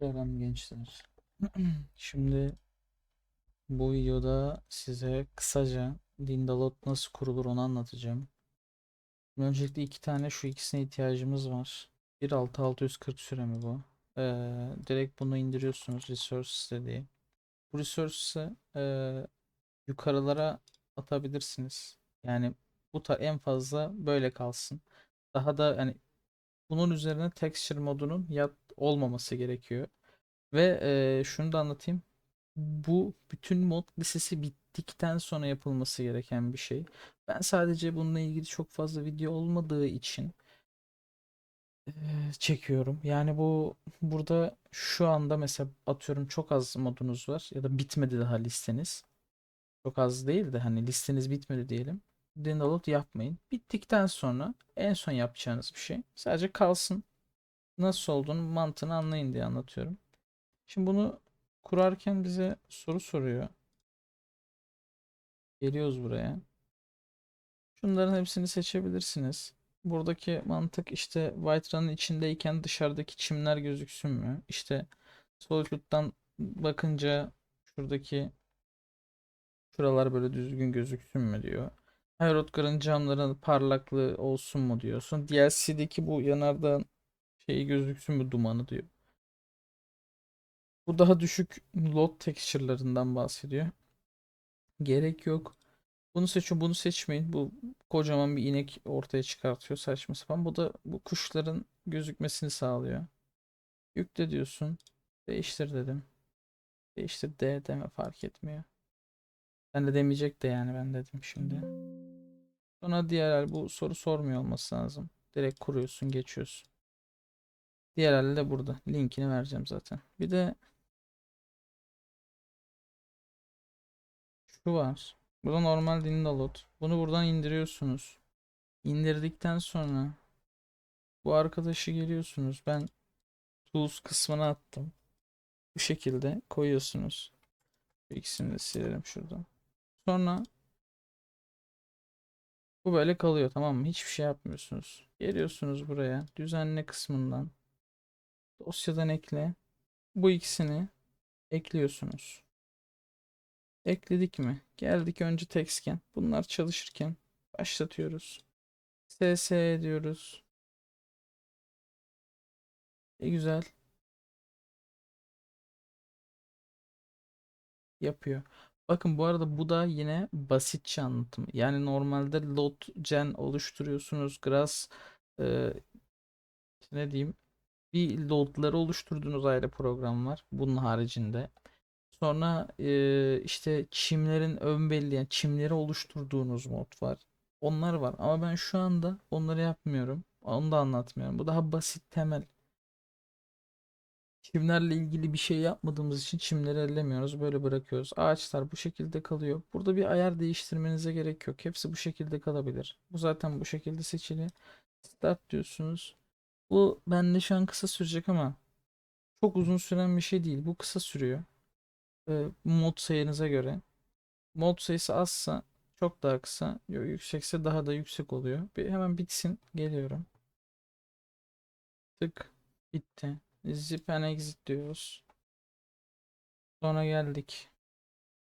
Selam gençler. Şimdi bu videoda size kısaca Dindalot nasıl kurulur onu anlatacağım. Öncelikle iki tane şu ikisine ihtiyacımız var. 1.6.640 süremi bu. Ee, direkt bunu indiriyorsunuz Resources dediği. Bu Resources'ı ee, yukarılara atabilirsiniz. Yani bu en fazla böyle kalsın. Daha da yani bunun üzerine texture modunun yat olmaması gerekiyor. Ve eee, şunu da anlatayım. Bu bütün mod listesi bittikten sonra yapılması gereken bir şey. Ben sadece bununla ilgili çok fazla video olmadığı için eee, çekiyorum. Yani bu burada şu anda mesela atıyorum çok az modunuz var ya da bitmedi daha listeniz. Çok az değil de hani listeniz bitmedi diyelim. Download yapmayın. Bittikten sonra en son yapacağınız bir şey. Sadece kalsın. Nasıl olduğunu mantığını anlayın diye anlatıyorum. Şimdi bunu kurarken bize soru soruyor. Geliyoruz buraya. Şunların hepsini seçebilirsiniz. Buradaki mantık işte Whiterun'ın içindeyken dışarıdaki çimler gözüksün mü? İşte Solitude'dan bakınca şuradaki şuralar böyle düzgün gözüksün mü diyor. Hyrodgar'ın camların parlaklığı olsun mu diyorsun. DLC'deki bu yanardağın şeyi gözüksün mü dumanı diyor. Bu daha düşük load texture'larından bahsediyor. Gerek yok. Bunu seçin, bunu seçmeyin. Bu kocaman bir inek ortaya çıkartıyor saçma sapan. Bu da bu kuşların gözükmesini sağlıyor. Yükle diyorsun. Değiştir dedim. Değiştir de deme fark etmiyor. Ben de demeyecek de yani ben dedim şimdi. Sonra diğer bu soru sormuyor olması lazım. Direkt kuruyorsun, geçiyorsun. Diğer de burada. Linkini vereceğim zaten. Bir de Şu var. Bu da normal Dindalot. Bunu buradan indiriyorsunuz. İndirdikten sonra bu arkadaşı geliyorsunuz. Ben Tools kısmına attım. Bu şekilde koyuyorsunuz. İkisini de silelim şuradan. Sonra bu böyle kalıyor tamam mı? Hiçbir şey yapmıyorsunuz. Geliyorsunuz buraya. Düzenle kısmından. Dosyadan ekle. Bu ikisini ekliyorsunuz. Ekledik mi? Geldik önce textken. Bunlar çalışırken başlatıyoruz. ss diyoruz. E güzel. Yapıyor. Bakın bu arada bu da yine basitçe anlatım. Yani normalde load gen oluşturuyorsunuz. Grass e, ne diyeyim bir loadları oluşturduğunuz ayrı program var. Bunun haricinde. Sonra e, işte çimlerin ön belli yani çimleri oluşturduğunuz mod var. Onlar var ama ben şu anda onları yapmıyorum. Onu da anlatmıyorum. Bu daha basit temel. Çimlerle ilgili bir şey yapmadığımız için çimleri ellemiyoruz. Böyle bırakıyoruz. Ağaçlar bu şekilde kalıyor. Burada bir ayar değiştirmenize gerek yok. Hepsi bu şekilde kalabilir. Bu zaten bu şekilde seçili. Start diyorsunuz. Bu bende şu an kısa sürecek ama çok uzun süren bir şey değil. Bu kısa sürüyor e, mod sayınıza göre. Mod sayısı azsa çok daha kısa, yüksekse daha da yüksek oluyor. Bir hemen bitsin, geliyorum. Tık, bitti. Zip and exit diyoruz. Sonra geldik.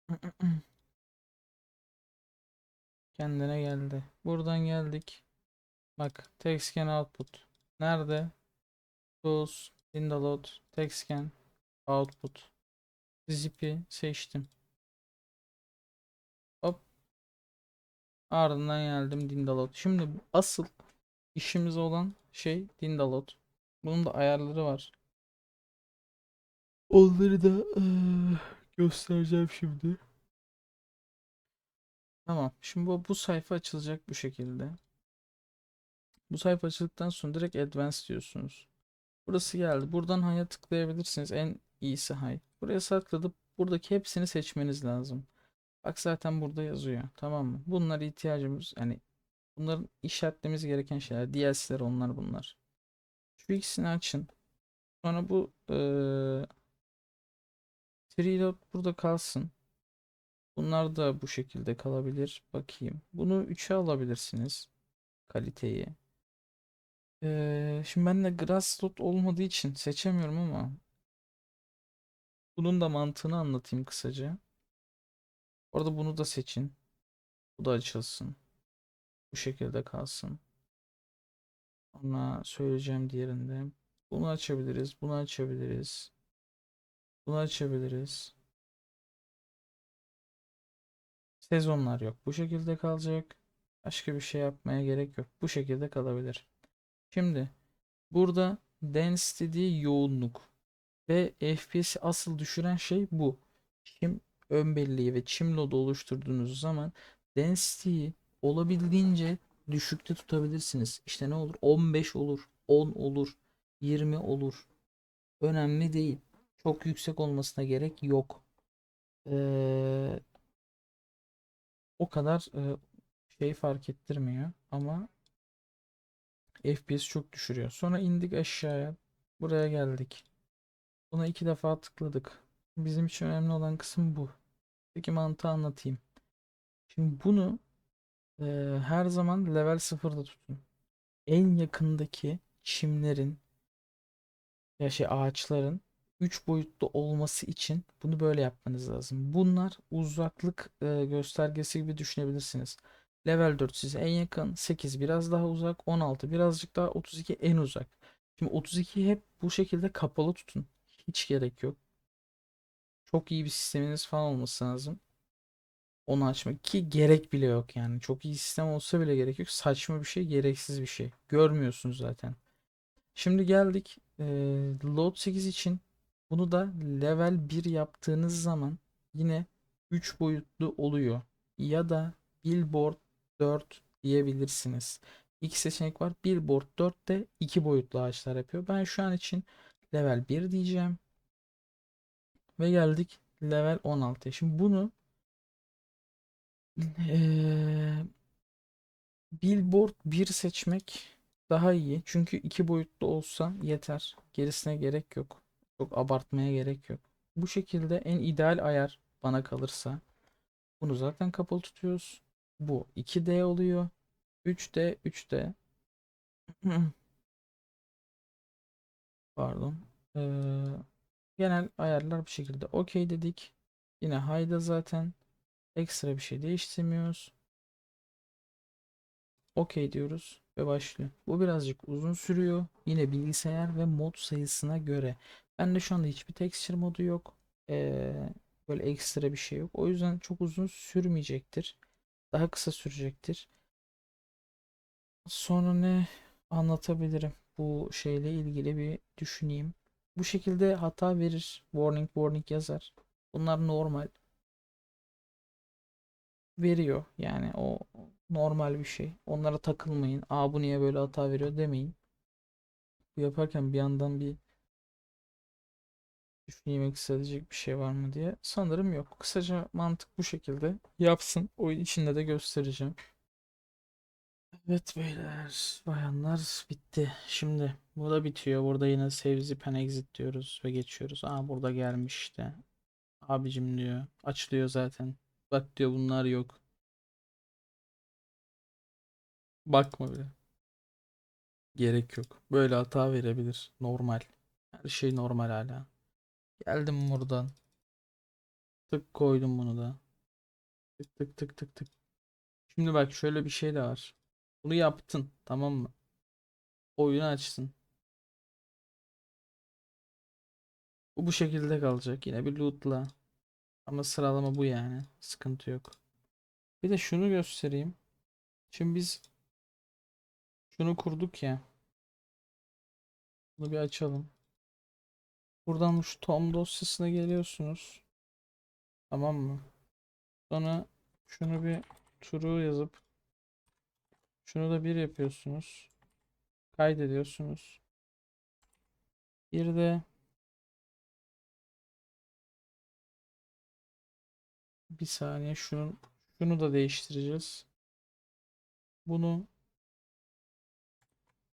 Kendine geldi. Buradan geldik. Bak, text scan output. Nerede? Tools, Windowload, text scan, output. Zip'i seçtim. Hop. Ardından geldim Dindalot. Şimdi asıl işimiz olan şey Dindalot. Bunun da ayarları var. Onları da eee, göstereceğim şimdi. Tamam. Şimdi bu, bu sayfa açılacak bu şekilde. Bu sayfa açıldıktan sonra direkt Advanced diyorsunuz. Burası geldi. Buradan High'a tıklayabilirsiniz. En iyisi High. Buraya sakladıp buradaki hepsini seçmeniz lazım. Bak zaten burada yazıyor. Tamam mı? Bunlara ihtiyacımız hani bunların işaretlememiz gereken şeyler. DLC'ler onlar bunlar. Şu ikisini açın. Sonra bu eee Treelot burada kalsın. Bunlar da bu şekilde kalabilir. Bakayım. Bunu 3'e alabilirsiniz. Kaliteyi. Eee, şimdi ben de grass slot olmadığı için seçemiyorum ama Bunun da mantığını anlatayım kısaca. Orada bunu da seçin. Bu da açılsın. Bu şekilde kalsın. Ona söyleyeceğim diğerinde. Bunu açabiliriz. Bunu açabiliriz. Bunu açabiliriz. Sezonlar yok. Bu şekilde kalacak. Başka bir şey yapmaya gerek yok. Bu şekilde kalabilir. Şimdi burada density dediği yoğunluk ve FPS'i asıl düşüren şey bu. Çim ön belleği ve çim loadu oluşturduğunuz zaman density'yi olabildiğince düşükte tutabilirsiniz. İşte ne olur? 15 olur, 10 olur, 20 olur. Önemli değil. Çok yüksek olmasına gerek yok. Ee, o kadar e, şey fark ettirmiyor ama FPS çok düşürüyor. Sonra indik aşağıya. Buraya geldik. Buna iki defa tıkladık. Bizim için önemli olan kısım bu. Peki mantığı anlatayım. Şimdi bunu e, her zaman level 0'da tutun. En yakındaki çimlerin ya şey ağaçların 3 boyutlu olması için bunu böyle yapmanız lazım. Bunlar uzaklık e, göstergesi gibi düşünebilirsiniz. Level 4 size en yakın, 8 biraz daha uzak, 16 birazcık daha, 32 en uzak. Şimdi 32'yi hep bu şekilde kapalı tutun. Hiç gerek yok. Çok iyi bir sisteminiz falan olması lazım. Onu açmak ki gerek bile yok yani. Çok iyi sistem olsa bile gerek yok. Saçma bir şey, gereksiz bir şey. Görmüyorsunuz zaten. Şimdi geldik e, Load 8 için. Bunu da level 1 yaptığınız zaman yine 3 boyutlu oluyor. Ya da Billboard 4 diyebilirsiniz. İki seçenek var. Billboard 4 de 2 boyutlu ağaçlar yapıyor. Ben şu an için level 1 diyeceğim. Ve geldik level 16'ya. Şimdi bunu eee, Billboard 1 seçmek daha iyi. Çünkü iki boyutlu olsa yeter. Gerisine gerek yok. Çok abartmaya gerek yok. Bu şekilde en ideal ayar bana kalırsa. Bunu zaten kapalı tutuyoruz. Bu 2D oluyor. 3D, 3D. Pardon. Ee, genel ayarlar bu şekilde. OK dedik. Yine high'da zaten. Ekstra bir şey değiştirmiyoruz. OK diyoruz ve başlıyor. Bu birazcık uzun sürüyor. Yine bilgisayar ve mod sayısına göre. Bende şu anda hiçbir texture modu yok. Ee, böyle ekstra bir şey yok. O yüzden çok uzun sürmeyecektir. Daha kısa sürecektir. Sonra ne anlatabilirim? Bu şeyle ilgili bir düşüneyim. Bu şekilde hata verir. Warning warning yazar. Bunlar normal. Veriyor. Yani o normal bir şey. Onlara takılmayın. Aa bu niye böyle hata veriyor demeyin. Bu yaparken bir yandan bir düşüneyim ekstra edecek bir şey var mı diye. Sanırım yok. Kısaca mantık bu şekilde. Yapsın. Oyun içinde de göstereceğim. Evet beyler, bayanlar bitti. Şimdi bu da bitiyor. Burada yine save zip and exit diyoruz ve geçiyoruz. Aa burada gelmiş işte. Abicim diyor. Açılıyor zaten. Bak diyor bunlar yok. Bakma bile. Gerek yok. Böyle hata verebilir. Normal. Her şey normal hala. Geldim buradan. Tık koydum bunu da. Tık tık tık tık tık. Şimdi bak şöyle bir şey de var. Bunu yaptın, tamam mı? Oyunu açsın. Bu bu şekilde kalacak. Yine bir loot'la. Ama sıralama bu yani. Sıkıntı yok. Bir de şunu göstereyim. Şimdi biz şunu kurduk ya. Bunu bir açalım. Buradan şu Tom dosyasına geliyorsunuz. Tamam mı? Sonra şunu bir true yazıp şunu da bir yapıyorsunuz. Kaydediyorsunuz. Bir de bir saniye şunu şunu da değiştireceğiz. Bunu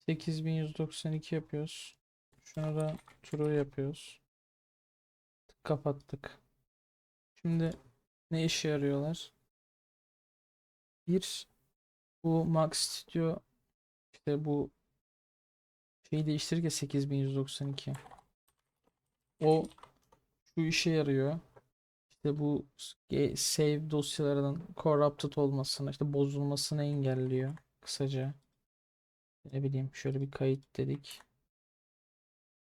8192 yapıyoruz. Şunu da true yapıyoruz. Kapattık. Şimdi ne işe yarıyorlar? Bir bu Max Studio işte bu şeyi değiştirirken 8192 o şu işe yarıyor. İşte bu save dosyalarının corrupted olmasını, işte bozulmasını engelliyor kısaca. Ne bileyim şöyle bir kayıt dedik.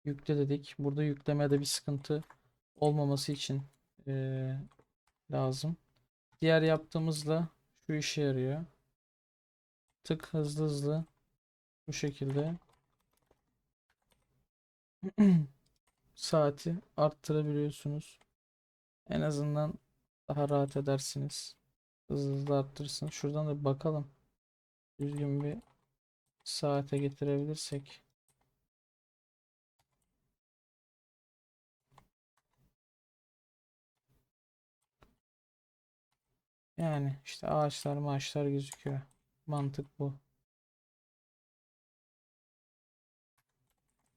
Yükle dedik. Burada yüklemede bir sıkıntı olmaması için eee, lazım. Diğer yaptığımızda şu işe yarıyor. Tık hızlı hızlı bu şekilde saati arttırabiliyorsunuz. En azından daha rahat edersiniz. Hızlı hızlı arttırırsınız. Şuradan da bakalım. Düzgün bir saate getirebilirsek. Yani işte ağaçlar maaşlar gözüküyor. Mantık bu.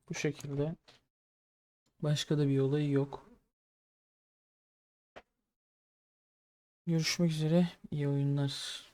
Bu şekilde. Başka da bir olayı yok. Görüşmek üzere. İyi oyunlar.